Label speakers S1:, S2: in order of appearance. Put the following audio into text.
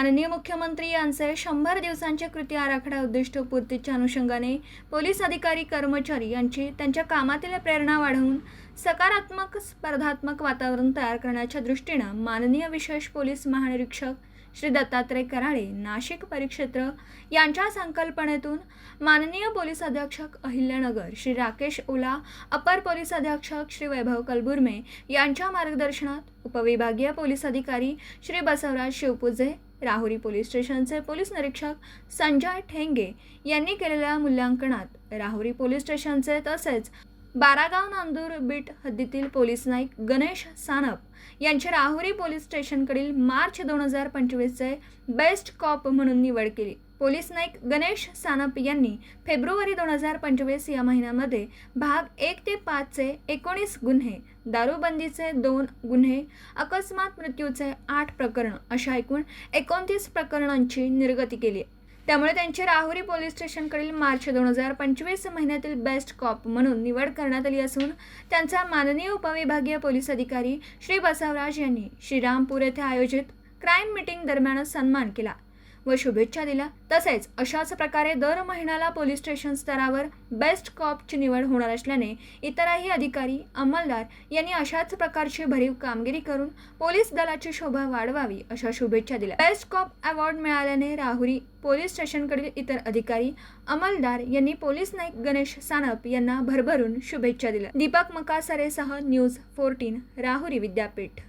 S1: माननीय मुख्यमंत्री यांचे शंभर दिवसांचे कृती आराखडा उद्दिष्ट पूर्तीच्या अनुषंगाने पोलीस अधिकारी कर्मचारी यांची त्यांच्या कामातील प्रेरणा वाढवून सकारात्मक स्पर्धात्मक वातावरण तयार करण्याच्या दृष्टीनं माननीय विशेष पोलीस महानिरीक्षक श्री दत्तात्रय कराळे नाशिक परिक्षेत्र यांच्या संकल्पनेतून माननीय पोलीस अधीक्षक अहिल्यानगर श्री राकेश ओला अपर पोलीस अधीक्षक श्री वैभव कलबुर्मे यांच्या मार्गदर्शनात उपविभागीय पोलीस अधिकारी श्री बसवराज शिवपुजे राहुरी पोलीस स्टेशनचे पोलीस निरीक्षक संजय ठेंगे यांनी केलेल्या मूल्यांकनात राहुरी पोलीस स्टेशनचे तसेच बारागाव नांदूर बीट हद्दीतील पोलीस नाईक गणेश सानप यांची राहुरी पोलीस स्टेशनकडील मार्च दोन हजार पंचवीसचे बेस्ट कॉप म्हणून निवड केली. पोलीस नाईक गणेश सानप यांनी फेब्रुवारी दोन हजार पंचवीस या महिन्यामध्ये भाग एक ते पाचचे एकोणीस गुन्हे दारूबंदीचे दोन गुन्हे अकस्मात मृत्यूचे आठ प्रकरण अशा एकूण एकोणतीस प्रकरणांची निर्गती केली. त्यामुळे त्यांची राहुरी पोलीस स्टेशनकडील मार्च दोन हजार पंचवीस महिन्यातील बेस्ट कॉप म्हणून निवड करण्यात आली असून त्यांचा माननीय उपविभागीय पोलीस अधिकारी श्री बसवराज यांनी श्रीरामपूर येथे आयोजित क्राईम मीटिंग दरम्यान सन्मान केला. व शुभेच्छा दिल्या. तसेच अशाच प्रकारे दर महिन्याला पोलीस स्टेशन स्तरावर बेस्ट कॉपची निवड होणार असल्याने इतरही अधिकारी अंमलदार यांनी अशाच प्रकारची भरीव कामगिरी करून पोलीस दलाची शोभा वाढवावी अशा शुभेच्छा दिल्या. बेस्ट कॉप अवॉर्ड मिळाल्याने राहुरी पोलीस स्टेशनकडील इतर अधिकारी अंमलदार यांनी पोलीस नाईक गणेश सानप यांना भरभरून शुभेच्छा दिल्या. दीपक मकासरेसह न्यूज फोर्टीन राहुरी विद्यापीठ.